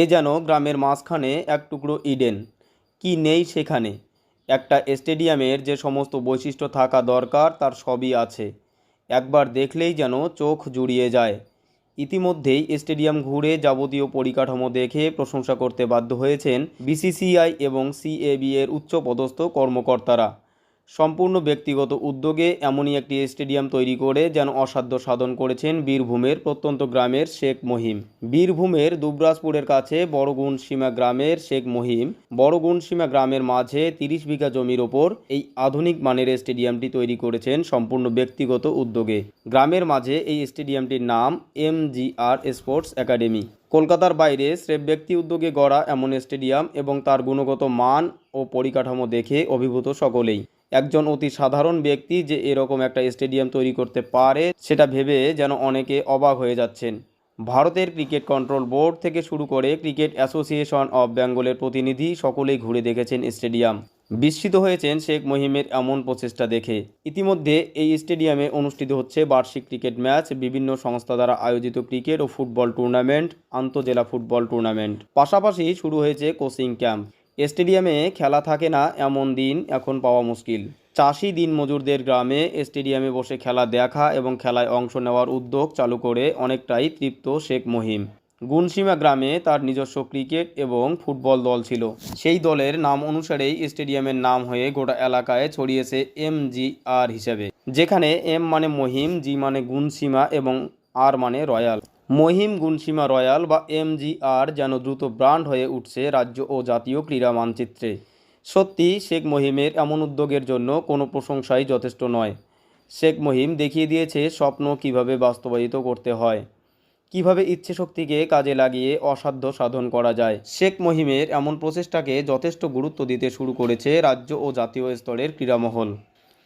এ যেন গ্রামের মাঝখানে এক টুকরো ইডেন। কি নেই সেখানে? একটা স্টেডিয়ামের যে সমস্ত বৈশিষ্ট্য থাকা দরকার, তার সবই আছে। একবার দেখলেই যেন চোখ জুড়িয়ে যায়। ইতিমধ্যেই স্টেডিয়াম ঘুরে যাবতীয় পরিকাঠামো দেখে প্রশংসা করতে বাধ্য হয়েছেন বিসিসিআই এবং সিএবি এর উচ্চপদস্থ কর্মকর্তারা। সম্পূর্ণ ব্যক্তিগত উদ্যোগে এমনই একটি স্টেডিয়াম তৈরি করে যেন অসাধ্য সাধন করেছেন বীরভূমের প্রত্যন্ত গ্রামের শেখ মহিম। বীরভূমের দুবরাজপুরের কাছে বড়গুণসীমা গ্রামের শেখ মহিম বড়গুণসীমা গ্রামের মাঝে তিরিশ বিঘা জমির ওপর এই আধুনিক মানের স্টেডিয়ামটি তৈরি করেছেন সম্পূর্ণ ব্যক্তিগত উদ্যোগে। গ্রামের মাঝে এই স্টেডিয়ামটির নাম M G R sports academy. কলকাতার বাইরে স্রেফ ব্যক্তি উদ্যোগে গড়া এমন স্টেডিয়াম এবং তার গুণগত মান ও পরিকাঠামো দেখে অভিভূত সকলেই। একজন অতি সাধারণ ব্যক্তি যে এরকম একটা স্টেডিয়াম তৈরি করতে পারে, সেটা ভেবে যেন অনেকে অবাক হয়ে যাচ্ছেন। ভারতের ক্রিকেট কন্ট্রোল বোর্ড থেকে শুরু করে ক্রিকেট অ্যাসোসিয়েশন অব বেঙ্গলের প্রতিনিধি সকলেই ঘুরে দেখেছেন স্টেডিয়াম। বিস্মিত হয়েছেন শেখ মহিমের এমন প্রচেষ্টা দেখে। ইতিমধ্যে এই স্টেডিয়ামে অনুষ্ঠিত হচ্ছে বার্ষিক ক্রিকেট ম্যাচ, বিভিন্ন সংস্থা দ্বারা আয়োজিত ক্রিকেট ও ফুটবল টুর্নামেন্ট, আন্তজেলা ফুটবল টুর্নামেন্ট। পাশাপাশি শুরু হয়েছে কোচিং ক্যাম্প। স্টেডিয়ামে খেলা থাকে না এমন দিন এখন পাওয়া মুশকিল। চাষি দিনমজুরদের গ্রামে স্টেডিয়ামে বসে খেলা দেখা এবং খেলায় অংশ নেওয়ার উদ্যোগ চালু করে অনেকটাই তৃপ্ত শেখ মহিম। গুনসীমা গ্রামে তার নিজস্ব ক্রিকেট এবং ফুটবল দল ছিল। সেই দলের নাম অনুসারেই স্টেডিয়ামের নাম হয়ে গোটা এলাকায় ছড়িয়েছে এম জি আর হিসেবে, যেখানে এম মানে মহিম, জি মানে গুনসীমা এবং আর মানে রয়্যাল মহিম গুনসীমা রয়্যাল বা এম জি আর যেন দ্রুত ব্র্যান্ড হয়ে উঠছে রাজ্য ও জাতীয় ক্রীড়া মানচিত্রে। সত্যি শেখ মহিমের এমন উদ্যোগের জন্য কোনো প্রশংসাই যথেষ্ট নয়। শেখ মহিম দেখিয়ে দিয়েছে স্বপ্ন কীভাবে বাস্তবায়িত করতে হয়, কীভাবে ইচ্ছে শক্তিকে কাজে লাগিয়ে অসাধ্য সাধন করা যায়। শেখ মহিমের এমন প্রচেষ্টাকে যথেষ্ট গুরুত্ব দিতে শুরু করেছে রাজ্য ও জাতীয় স্তরের ক্রীড়ামহল।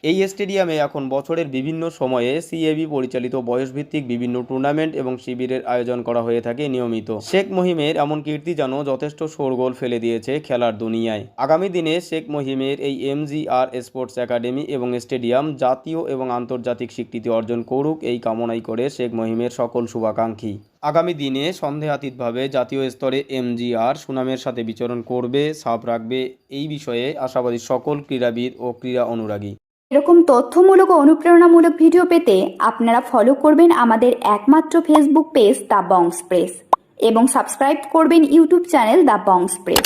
এই স্টেডিয়ামে এখন বছরের বিভিন্ন সময়ে সিএবি পরিচালিত বয়সভিত্তিক বিভিন্ন টুর্নামেন্ট এবং শিবিরের আয়োজন করা হয়ে থাকে নিয়মিত। শেখ মহিমের এমন কীর্তি যেন যথেষ্ট শোরগোল ফেলে দিয়েছে খেলার দুনিয়ায়। আগামী দিনে শেখ মহিমের এই এমজিআর স্পোর্টস একাডেমি এবং স্টেডিয়াম জাতীয় এবং আন্তর্জাতিক স্বীকৃতি অর্জন করুক এই কামনাই করে শেখ মহিমের সকল শুভাকাঙ্ক্ষী। আগামী দিনে সন্দেহাতীতভাবে জাতীয় স্তরে এমজিআর সুনামের সাথে বিচরণ করবে সাপ রাখবে, এই বিষয়ে আশাবাদী সকল ক্রীড়াবিদ ও ক্রীড়া অনুরাগী। এরকম তথ্যমূলক ও অনুপ্রেরণামূলক ভিডিও পেতে আপনারা ফলো করবেন আমাদের একমাত্র Facebook page the Bongs press এবং সাবস্ক্রাইব করবেন YouTube channel the Bongs press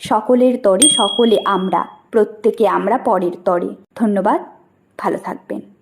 সকলের তরে সকলে আমরা, প্রত্যেকে আমরা পরের তরে। ধন্যবাদ, ভালো থাকবেন।